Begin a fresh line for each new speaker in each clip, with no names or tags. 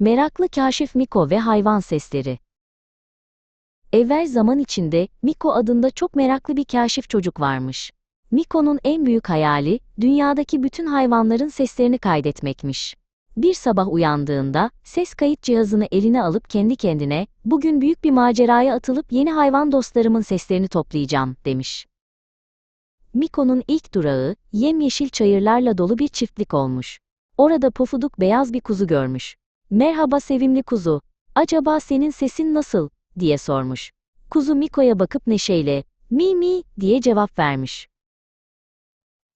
Meraklı Kaşif Miko ve Hayvan Sesleri Evvel zaman içinde Miko adında çok meraklı bir kaşif çocuk varmış. Miko'nun en büyük hayali, dünyadaki bütün hayvanların seslerini kaydetmekmiş. Bir sabah uyandığında, ses kayıt cihazını eline alıp kendi kendine, bugün büyük bir maceraya atılıp yeni hayvan dostlarımın seslerini toplayacağım, demiş. Miko'nun ilk durağı, yemyeşil çayırlarla dolu bir çiftlik olmuş. Orada pofuduk beyaz bir kuzu görmüş. Merhaba sevimli kuzu, acaba senin sesin nasıl, diye sormuş. Kuzu Miko'ya bakıp neşeyle, mi mi, diye cevap vermiş.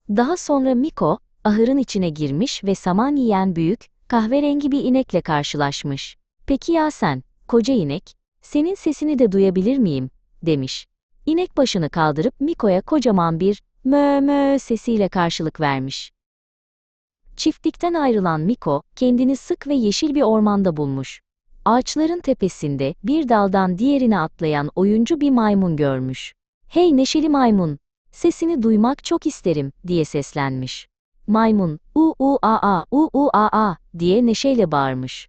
Daha sonra Miko, ahırın içine girmiş ve saman yiyen büyük, kahverengi bir inekle karşılaşmış. Peki ya sen, koca inek, senin sesini de duyabilir miyim, demiş. İnek başını kaldırıp Miko'ya kocaman bir mö mö sesiyle karşılık vermiş. Çiftlikten ayrılan Miko, kendini sık ve yeşil bir ormanda bulmuş. Ağaçların tepesinde bir daldan diğerine atlayan oyuncu bir maymun görmüş. Hey neşeli maymun, sesini duymak çok isterim, diye seslenmiş. Maymun, u u a a u u a a diye neşeyle bağırmış.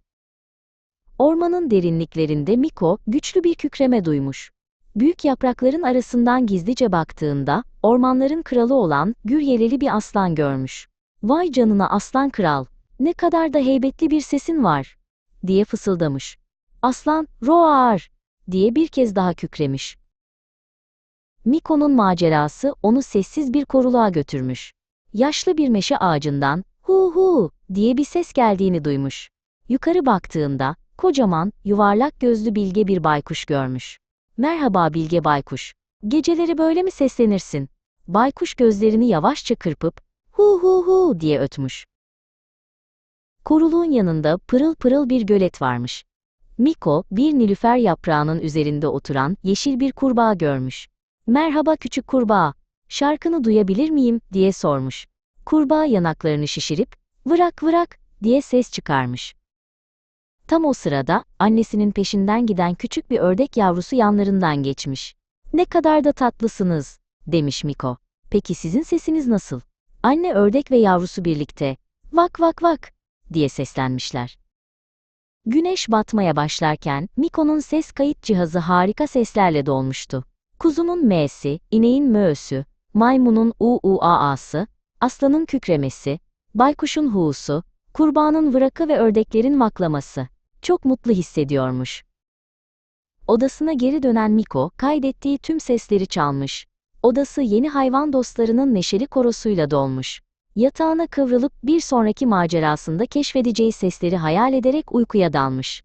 Ormanın derinliklerinde Miko güçlü bir kükreme duymuş. Büyük yaprakların arasından gizlice baktığında, ormanların kralı olan gür yeleli bir aslan görmüş. Vay canına aslan kral, ne kadar da heybetli bir sesin var, diye fısıldamış. Aslan, roar, diye bir kez daha kükremiş. Miko'nun macerası onu sessiz bir koruluğa götürmüş. Yaşlı bir meşe ağacından, hu hu, diye bir ses geldiğini duymuş. Yukarı baktığında, kocaman, yuvarlak gözlü bilge bir baykuş görmüş. Merhaba bilge baykuş. Geceleri böyle mi seslenirsin? Baykuş gözlerini yavaşça kırpıp, hu hu hu diye ötmüş. Koruluğun yanında pırıl pırıl bir gölet varmış. Miko, bir nilüfer yaprağının üzerinde oturan yeşil bir kurbağa görmüş. Merhaba küçük kurbağa, şarkını duyabilir miyim, diye sormuş. Kurbağa yanaklarını şişirip, vırak vırak, diye ses çıkarmış. Tam o sırada, annesinin peşinden giden küçük bir ördek yavrusu yanlarından geçmiş. Ne kadar da tatlısınız, demiş Miko. Peki sizin sesiniz nasıl? Anne ördek ve yavrusu birlikte, vak vak vak, diye seslenmişler. Güneş batmaya başlarken, Miko'nun ses kayıt cihazı harika seslerle dolmuştu. Kuzumun m'si, ineğin mö'sü, maymunun u u a'ası, aslanın kükremesi, baykuşun hu'su, kurbağanın vırakı ve ördeklerin maklaması. Çok mutlu hissediyormuş. Odasına geri dönen Miko, kaydettiği tüm sesleri çalmış. Odası yeni hayvan dostlarının neşeli korosuyla dolmuş. Yatağına kıvrılıp bir sonraki macerasında keşfedeceği sesleri hayal ederek uykuya dalmış.